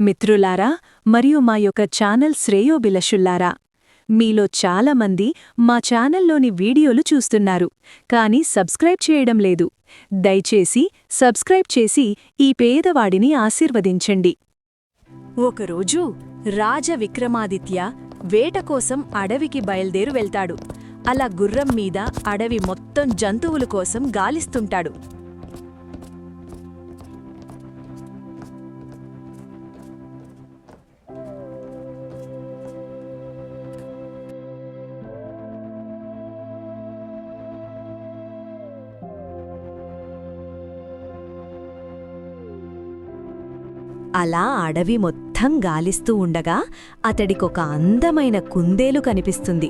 మిత్రులారా మరియు మా యొక్క ఛానల్ శ్రేయోభిలషుల్లారా మీలో చాలామంది మా ఛానల్లోని వీడియోలు చూస్తున్నారు కానీ సబ్స్క్రైబ్ చేయడం లేదు. దయచేసి సబ్స్క్రైబ్ చేసి ఈ పేదవాడిని ఆశీర్వదించండి. ఒకరోజు రాజ విక్రమాదిత్య వేట కోసం అడవికి బయల్దేరు వెళ్తాడు. అలా గుర్రం మీద అడవి మొత్తం జంతువుల కోసం గాలిస్తుంటాడు. అలా అడవి మొత్తం గాలిస్తూ ఉండగా అతడికొక అందమైన కుందేలు కనిపిస్తుంది.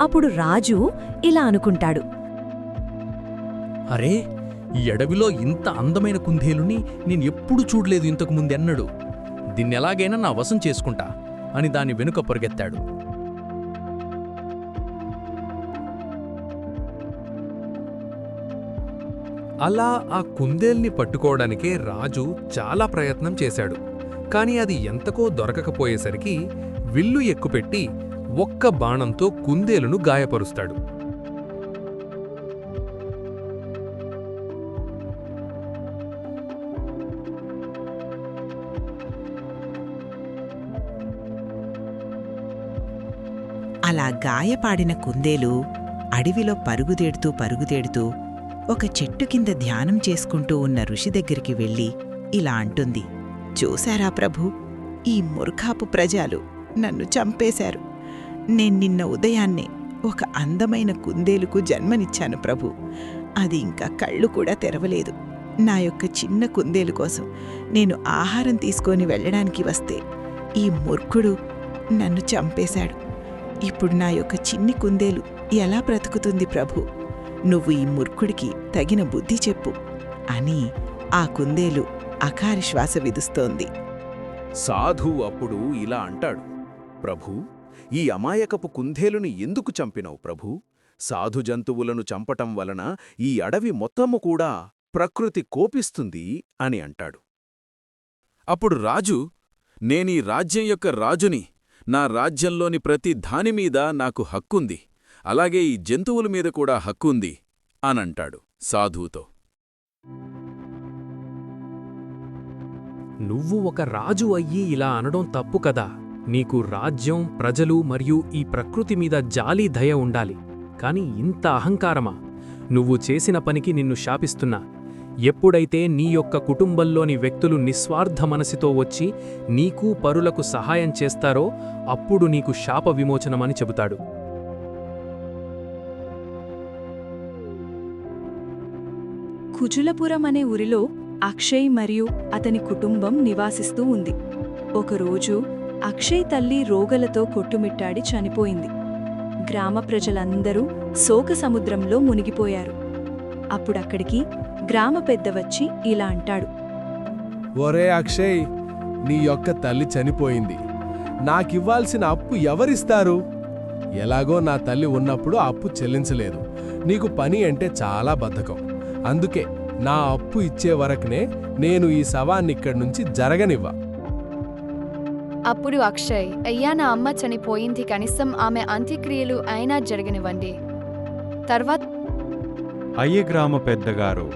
అప్పుడు రాజు ఇలా అనుకుంటాడు. అరే ఈ అడవిలో ఇంత అందమైన కుందేలుని నేనెప్పుడు చూడలేదు ఇంతకు ముందెన్నడు. దీన్నెలాగైనా నా వశం చేసుకుంటా అని దాని వెనుక పొరుగెత్తాడు. అలా ఆ కుందేల్ని పట్టుకోవడానికే రాజు చాలా ప్రయత్నం చేశాడు. కాని అది ఎంతకో దొరకకపోయేసరికి విల్లు ఎక్కుపెట్టి ఒక్క బాణంతో కుందేలును గాయపరుస్తాడు. అలా గాయపాడిన కుందేలు అడవిలో పరుగుదేడుతూ పరుగుదేడుతూ ఒక చెట్టు కింద ధ్యానం చేసుకుంటూ ఉన్న ఋషి దగ్గరికి వెళ్ళి ఇలా అంటుంది. చూశారా ప్రభు ఈ మూర్ఖాపు ప్రజలు నన్ను చంపేశారు. నేను నిన్న ఉదయాన్నే ఒక అందమైన కుందేలుకు జన్మనిచ్చాను ప్రభు. అది ఇంకా కళ్ళు కూడా తెరవలేదు. నా యొక్క చిన్న కుందేలు కోసం నేను ఆహారం తీసుకొని వెళ్ళడానికి వస్తే ఈ మూర్ఖుడు నన్ను చంపేశాడు. ఇప్పుడు నా యొక్క చిన్ని కుందేలు ఎలా బ్రతుకుతుంది ప్రభు? నువ్వు ఈ మూర్ఖుడికి తగిన బుద్ధి చెప్పు అని ఆ కుందేలు అకారి శ్వాస విదుస్తోంది సాధువు అప్పుడు ఇలా అంటాడు ప్రభూ ఈ అమాయకపు కుందేలుని ఎందుకు చంపినవు ప్రభూ? సాధు జంతువులను చంపటం వలన ఈ అడవి మొత్తము కూడా ప్రకృతి కోపిస్తుంది అని అంటాడు. అప్పుడు రాజు నేనీ రాజ్యం యొక్క రాజుని నా రాజ్యంలోని ప్రతి దానిమీద నాకు హక్కుంది. అలాగే ఈ జంతువుల మీద కూడా హక్కుంది అనంటాడు సాధువుతో. నువ్వు ఒక రాజు అయ్యి ఇలా అనడం తప్పు కదా. నీకు రాజ్యం ప్రజలు మరియు ఈ ప్రకృతి మీద జాలి దయ ఉండాలి. కాని ఇంత అహంకారమా? నువ్వు చేసిన పనికి నిన్ను శాపిస్తున్నా. ఎప్పుడైతే నీ యొక్క కుటుంబంలోని వ్యక్తులు నిస్వార్థ మనసితో వచ్చి నీకు పరులకు సహాయం చేస్తారో అప్పుడు నీకు శాప విమోచనమని చెబుతాడు. కుజులపురం అనే ఊరిలో అక్షయ్ మరియు అతని కుటుంబం నివాసిస్తూ ఉంది. ఒకరోజు అక్షయ్ తల్లి రోగలతో కొట్టుమిట్టాడి చనిపోయింది. గ్రామ ప్రజలందరూ శోక సముద్రంలో మునిగిపోయారు. అప్పుడక్కడికి గ్రామ పెద్ద వచ్చి ఇలా అంటాడు. ఒరే అక్షయ్ నీ యొక్క తల్లి చనిపోయింది. నాకివ్వాల్సిన అప్పు ఎవరిస్తారు? ఎలాగో నా తల్లి ఉన్నప్పుడు అప్పు చెల్లించలేదు. నీకు పని అంటే చాలా బద్ధకం. అందుకే నా అప్పు ఇచ్చే వరకునే నేను ఈ శవాన్ని ఇక్కడి నుంచి జరగనివ్వ. అప్పుడు అక్షయ్ అయ్యా నా అమ్మ చనిపోయింది కనీసం ఆమె అంత్యక్రియలు అయినా జరగనివ్వండి. తర్వాత అయ్య గ్రామ పెద్దగారు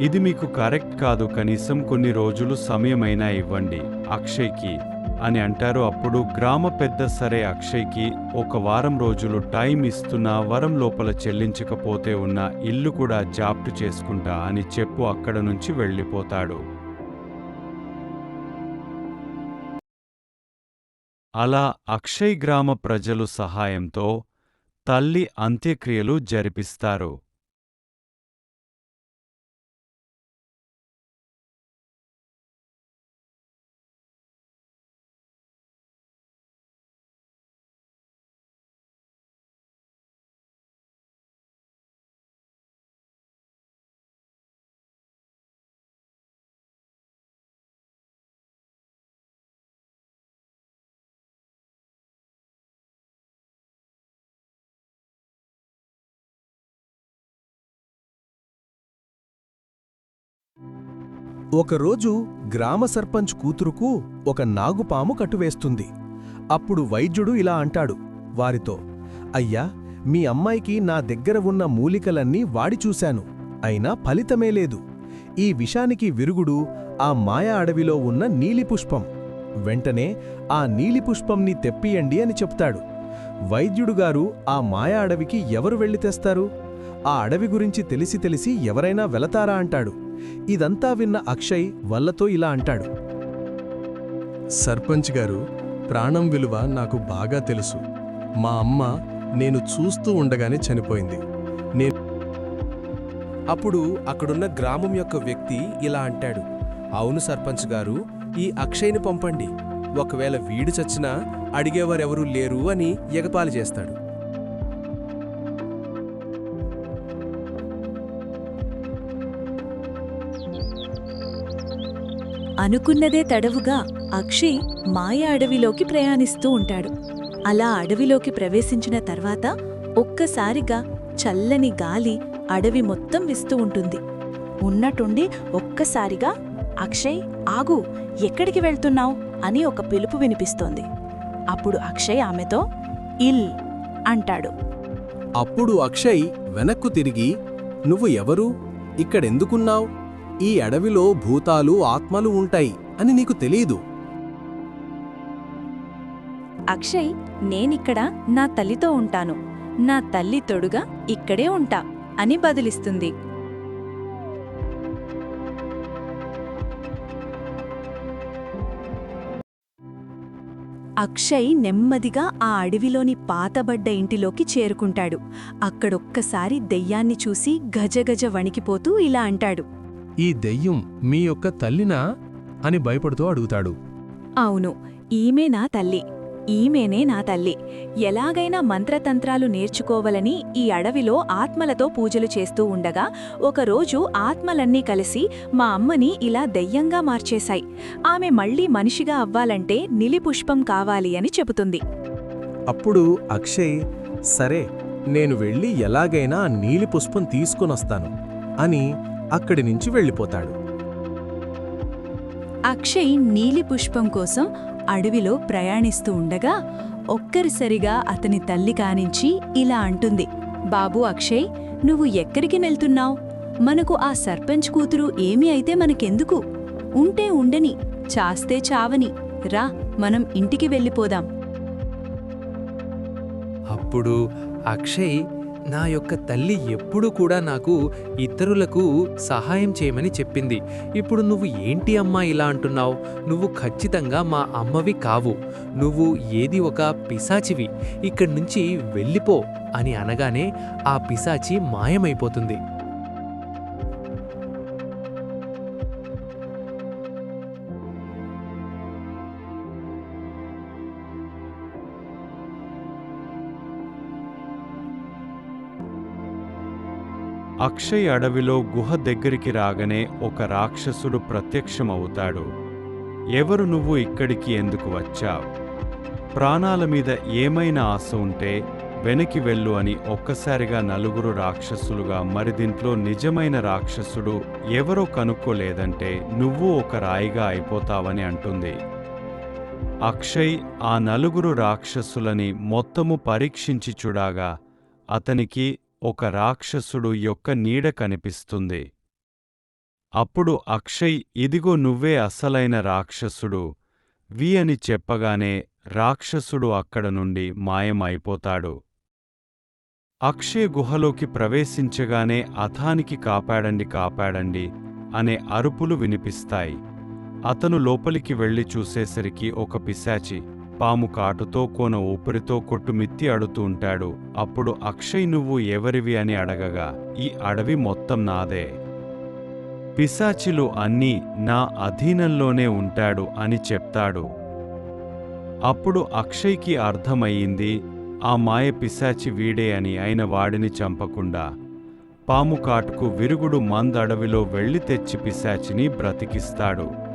ఇది మీకు కరెక్ట్ కాదు కనీసం కొన్ని రోజులు సమయమైనా ఇవ్వండి అక్షయ్కి. అని అంటారు. అప్పుడు గ్రామ పెద్ద సరే అక్షయ్కి ఒక వారం రోజులు టైం ఇస్తున్నా వరం లోపల చెల్లించకపోతే ఉన్న ఇల్లు కూడా జాప్టు చేసుకుంటా అని చెప్పు అక్కడ నుంచి వెళ్ళిపోతాడు. అలా అక్షయ్ గ్రామ ప్రజలు సహాయంతో తల్లి అంత్యక్రియలు జరిపిస్తారు. ఒకరోజు గ్రామ సర్పంచ్ కూతురుకు ఒక నాగుపాము కట్టువేస్తుంది. అప్పుడు వైద్యుడు ఇలా అంటాడు వారితో అయ్యా మీ అమ్మాయికి నా దగ్గర ఉన్న మూలికలన్నీ వాడి చూశాను. అయినా ఫలితమే లేదు. ఈ విషానికి విరుగుడు ఆ మాయా అడవిలో ఉన్న నీలిపుష్పం. వెంటనే ఆ నీలిపుష్పంని తెప్పియండి అని చెప్తాడు. వైద్యుడుగారు ఆ మాయా అడవికి ఎవరు వెళ్ళి తెస్తారు? ఆ అడవి గురించి తెలిసి తెలిసి ఎవరైనా వెళతారా? అంటాడు. ఇదంతా విన్న అక్షయ్ వల్లతో ఇలా అంటాడు. సర్పంచ్ గారు ప్రాణం విలువ నాకు బాగా తెలుసు. మా అమ్మ నేను చూస్తూ ఉండగానే చనిపోయింది. నేను అప్పుడు అక్కడున్న గ్రామం యొక్క వ్యక్తి ఇలా అంటాడు. అవును సర్పంచ్ గారు ఈ అక్షయ్ని పంపండి. ఒకవేళ వీడు చచ్చినా అడిగేవారెవరూ లేరు అని ఎగపాలి చేస్తాడు. అనుకున్నదే తడవుగా అక్షయ్ మాయ అడవిలోకి ప్రయాణిస్తూ ఉంటాడు. అలా అడవిలోకి ప్రవేశించిన తర్వాత ఒక్కసారిగా చల్లని గాలి అడవి మొత్తం విస్తూ ఉంటుంది. ఉన్నట్టుండి ఒక్కసారిగా అక్షయ్ ఆగు ఎక్కడికి వెళ్తున్నావు? అని ఒక పిలుపు వినిపిస్తోంది. అప్పుడు అక్షయ్ ఆమెతో ఇల్ అంటాడు. అప్పుడు అక్షయ్ వెనక్కు తిరిగి నువ్వు ఎవరు? ఇక్కడెందుకున్నావు? ఈ అడవిలో భూతాలు ఆత్మలు ఉంటాయి అని నీకు తెలీదు. అక్షయ్ నేనిక్కడ నా తల్లితో ఉంటాను. నా తల్లి తొడుగా ఇక్కడే ఉంటా అని బదిలిస్తుంది. అక్షయ్ నెమ్మదిగా ఆ అడవిలోని పాతబడ్డ ఇంటిలోకి చేరుకుంటాడు. అక్కడొక్కసారి దెయ్యాన్ని చూసి గజగజ వణికిపోతూ ఇలా అంటాడు. ఈ దెయ్యం మీ యొక్క తల్లినా అని భయపడుతూ అడుగుతాడు. అవును ఈమె నా తల్లి. ఈమెనే నా తల్లి. ఎలాగైనా మంత్రతంత్రాలు నేర్చుకోవాలని ఈ అడవిలో ఆత్మలతో పూజలు చేస్తూ ఉండగా ఒకరోజు ఆత్మలన్నీ కలిసి మా అమ్మని ఇలా దెయ్యంగా మార్చేశాయి. ఆమె మళ్ళీ మనిషిగా అవ్వాలంటే నిలిపుష్పం కావాలి అని చెబుతుంది. అప్పుడు అక్షయ్ సరే నేను వెళ్ళి ఎలాగైనా ఆ నీలి పుష్పం తీసుకునొస్తాను అని అక్కడి నుంచి వెళ్ళిపోతాడు. అక్షయ్ నీలి పుష్పం కోసం అడవిలో ప్రయాణిస్తూ ఉండగా ఒక్కరిసరిగా అతని తల్లి కానించి ఇలా అంటుంది బాబూ అక్షయ్ నువ్వు ఎక్కడికి వెళ్తున్నావ్? మనకు ఆ సర్పంచ్ కూతురు ఏమి అయితే మనకెందుకు? ఉంటే ఉండని చాస్తే చావని. రా మనం ఇంటికి వెళ్ళిపోదాం. అప్పుడు అక్షయ్ నా యొక్క తల్లి ఎప్పుడూ కూడా నాకు ఇతరులకు సహాయం చేయమని చెప్పింది. ఇప్పుడు నువ్వు ఏంటి అమ్మా ఇలా అంటున్నావు? నువ్వు ఖచ్చితంగా మా అమ్మవి కావు. నువ్వు ఏది ఒక పిశాచివి. ఇక్కడి నుంచి వెళ్ళిపో అని అనగానే ఆ పిశాచి మాయమైపోతుంది. అక్షయ్ అడవిలో గుహ దగ్గరికి రాగానే ఒక రాక్షసుడు ప్రత్యక్షమవుతాడు. ఎవరు నువ్వు ఇక్కడికి ఎందుకు వచ్చావు? ప్రాణాల మీద ఏమైనా ఆశ ఉంటే వెనక్కి వెళ్ళు అని ఒక్కసారిగా నలుగురు రాక్షసులుగా మరి దీంట్లో నిజమైన రాక్షసుడు ఎవరో కనుక్కోలేదంటే నువ్వు ఒక రాయిగా అయిపోతావని అంటుంది. అక్షయ్ ఆ నలుగురు రాక్షసులని మొత్తము పరీక్షించి చూడాగా అతనికి ఒక రాక్షసుడు యొక్క నీడ కనిపిస్తుంది. అప్పుడు అక్షయ్ ఇదిగో నువ్వే అసలైన రాక్షసుడు. వి అని చెప్పగానే రాక్షసుడు అక్కడ నుండి మాయమైపోతాడు. అక్షయ్ గుహలోకి ప్రవేశించగానే అథానికి కాపాడండి కాపాడండి అనే అరుపులు వినిపిస్తాయి. అతను లోపలికి వెళ్ళి చూసేసరికి ఒక పిశాచి పాము కాటుతో కోన ఊపిరితో కొట్టుమిత్తి అడుతూ ఉంటాడు. అప్పుడు అక్షయ్ నువ్వు ఎవరివి? అని అడగగా ఈ అడవి మొత్తం నాదే. పిశాచిలు అన్నీ నా అధీనంలోనే ఉంటాడు అని చెప్తాడు. అప్పుడు అక్షయ్కి అర్థమయ్యింది ఆ మాయ పిశాచి వీడే అని అయిన వాడిని చంపకుండా. పాము కాటుకు విరుగుడు మందడవిలో వెళ్ళి తెచ్చి పిశాచిని బ్రతికిస్తాడు.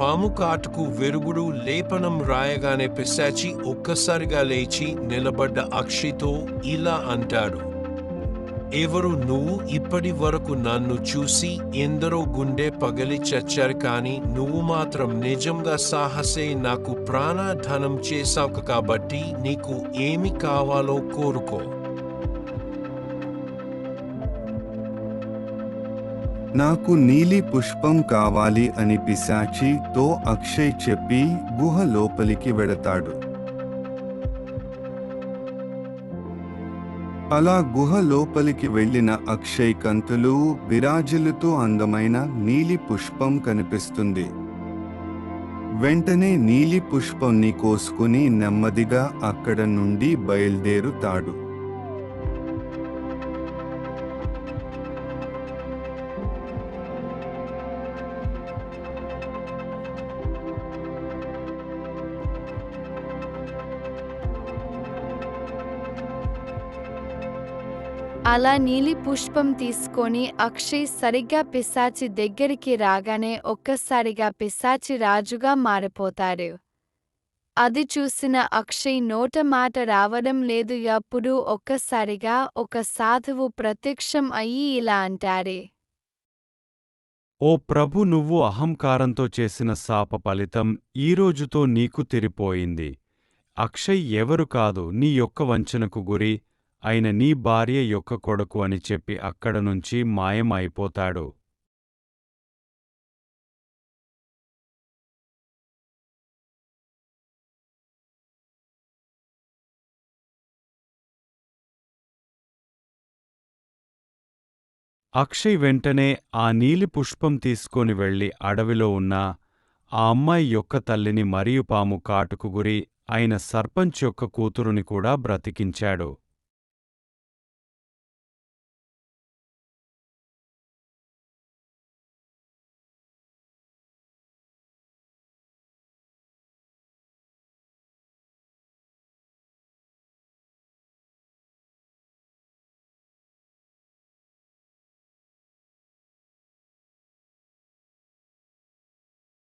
పాము కాటుకు వెరుగుడు లేపనం రాయగానే పిశాచి ఒక్కసారిగా లేచి నిలబడ్డ అక్షితో ఇలా అంటాడు. ఎవరు నువ్వు? ఇప్పటి వరకు నన్ను చూసి ఎందరో గుండె పగలి చచ్చారు కానీ నువ్వు మాత్రం నిజంగా సాహసే నాకు ప్రాణధనం చేశావు కాబట్టి నీకు ఏమి కావాలో కోరుకో. నాకు నీలి పుష్పం కావాలి అని పిశాచితో అక్షయ్ చెప్పి గుహ లోపలికి వెడతాడు. అలా గుహ లోపలికి వెళ్ళిన అక్షయ్ కంతులు విరాజిల్లుతూ అందమైన నీలి పుష్పం కనిపిస్తుంది. వెంటనే నీలి పుష్పంని కోసుకుని నెమ్మదిగా అక్కడ నుండి బయలుదేరుతాడు. అలా నీలి పుష్పం తీసుకొని అక్షయ్ సరిగ్గా పిశాచి దగ్గరికి రాగానే ఒక్కసారిగా పిశాచి రాజుగా మారిపోతారు. అది చూసిన అక్షయ్ నోట మాట రావడం లేదు అప్పుడు ఒక్కసారిగా ఒక సాధువు ప్రత్యక్షం అయ్యి ఇలా అంటారే. ఓ ప్రభు నువ్వు అహంకారంతో చేసిన శాప ఫలితం ఈ రోజుతో నీకు తిరిపోయింది. అక్షయ్ ఎవరు కాదు నీ యొక్క వంచనకు గురి. ఆయన నీ భార్య యొక్క కొడుకు అని చెప్పి అక్కడ నుంచి మాయం అయిపోతాడు అక్షయ్ వెంటనే ఆ నీలి పుష్పం తీసుకొని వెళ్ళి అడవిలో ఉన్న ఆ అమ్మాయి యొక్క తల్లిని మరియు పాము కాటుకు గురి అయిన సర్పంచ్ యొక్క కూతురుని కూడా బ్రతికించాడు.